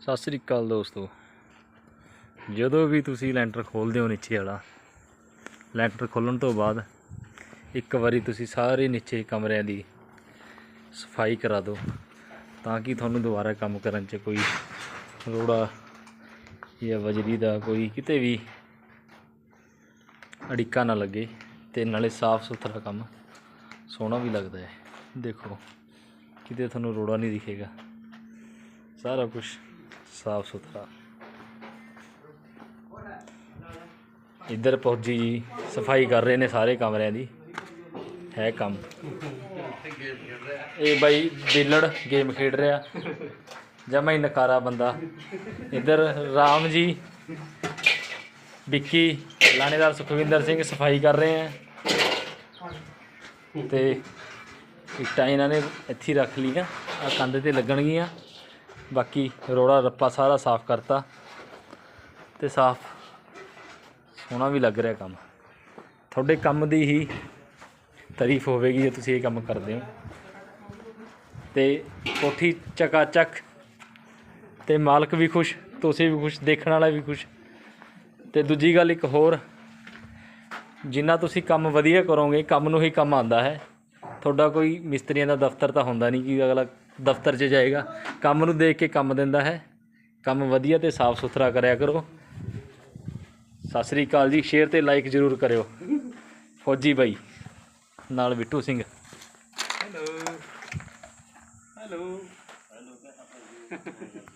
ਸਤਿ ਸ੍ਰੀ ਅਕਾਲ ਦੋਸਤੋ। ਜਦੋਂ ਵੀ ਤੁਸੀਂ ਲੈਂਟਰ ਖੋਲਦੇ ਹੋ ਨੀਚੇ ਵਾਲਾ, ਲੈਂਟਰ ਖੋਲਣ ਤੋਂ ਬਾਅਦ ਇੱਕ ਵਾਰੀ ਤੁਸੀਂ ਸਾਰੇ ਨੀਚੇ ਕਮਰਿਆਂ ਦੀ ਸਫ਼ਾਈ ਕਰਾ ਦਿਓ, ਤਾਂ ਕਿ ਤੁਹਾਨੂੰ ਦੁਬਾਰਾ ਕੰਮ ਕਰਨ 'ਚ ਕੋਈ ਰੋੜਾ ਜਾਂ ਵਜਰੀ ਦਾ ਕੋਈ ਕਿਤੇ ਵੀ ਅੜਿੱਕਾ ਨਾ ਲੱਗੇ ਤੇ ਨਾਲੇ ਸਾਫ਼ ਸੁਥਰਾ ਕੰਮ ਸੋਹਣਾ ਵੀ ਲੱਗਦਾ ਹੈ। ਦੇਖੋ, ਕਿਤੇ ਤੁਹਾਨੂੰ ਰੋੜਾ ਨਹੀਂ ਦਿਖੇਗਾ। ਸਾਰਾ ਕੁਝ ਸਾਫ਼ ਸੁਥਰਾ। ਇੱਧਰ ਫੌਜੀ ਜੀ, ਸਫ਼ਾਈ ਕਰ ਰਹੇ ਨੇ ਸਾਰੇ ਕਮਰਿਆਂ ਦੀ। ਹੈ ਕੰਮ। ਇਹ ਬਾਈ ਬਿਲੜ ਗੇਮ ਖੇਡ ਰਿਹਾ। ਜਮਾ ਹੀ ਨਕਾਰਾ ਬੰਦਾ। ਇੱਧਰ ਰਾਮ ਜੀ, ਵਿੱਕੀ, ਲਾਣੇਦਾਰ ਸੁਖਵਿੰਦਰ ਸਿੰਘ ਸਫ਼ਾਈ ਕਰ ਰਹੇ ਹੈ। ਤੇ ਇੱਟਾਂ ਇਹਨਾਂ ਨੇ ਇੱਥੇ ਰੱਖ ਲਈਆਂ ਆ ਕੰਧ ਤੇ ਲੱਗਣਗੀਆਂ। ਬਾਕੀ ਰੋੜਾ ਰੱਪਾ ਸਾਰਾ ਸਾਫ਼ ਕਰਤਾ ਤੇ ਸਾਫ਼ ਸੋਹਣਾ ਵੀ ਲੱਗ ਰਿਹਾ ਕੰਮ। ਤੁਹਾਡੇ ਕੰਮ ਦੀ ਹੀ ਤਾਰੀਫ ਹੋਵੇਗੀ ਜੇ ਤੁਸੀਂ ਇਹ ਕੰਮ ਕਰਦੇ ਹੋ। ਤੇ ਕੋਠੀ ਚਕਾ ਚੱਕ ਤੇ ਮਾਲਕ ਵੀ ਖੁਸ਼, ਤੁਸੀਂ ਵੀ ਖੁਸ਼, ਦੇਖਣ ਵਾਲਾ ਵੀ ਖੁਸ਼। ਤੇ ਦੂਜੀ ਗੱਲ ਇੱਕ ਹੋਰ, ਜਿੰਨਾ ਤੁਸੀਂ ਕੰਮ ਵਧੀਆ ਕਰੋਗੇ, ਕੰਮ ਨੂੰ ਹੀ ਕੰਮ ਆਉਂਦਾ ਹੈ। ਤੁਹਾਡਾ ਕੋਈ ਮਿਸਤਰੀਆਂ ਦਾ ਦਫ਼ਤਰ ਤਾਂ ਹੁੰਦਾ ਨਹੀਂ ਕਿ ਅਗਲਾ ਦਫ਼ਤਰ 'ਚ ਜਾਏਗਾ। ਕੰਮ ਨੂੰ ਦੇਖ ਕੇ ਕੰਮ ਦਿੰਦਾ ਹੈ। ਕੰਮ ਵਧੀਆ ਤੇ ਸਾਫ਼ ਸੁਥਰਾ ਕਰਿਆ ਕਰੋ। ਸਤਿ ਸ੍ਰੀ ਅਕਾਲ ਜੀ। ਸ਼ੇਅਰ ਤੇ ਲਾਈਕ ਜ਼ਰੂਰ ਕਰਿਓ। ਫੌਜੀ ਬਾਈ, ਨਾਲ Bittu Singh. Hello hello hello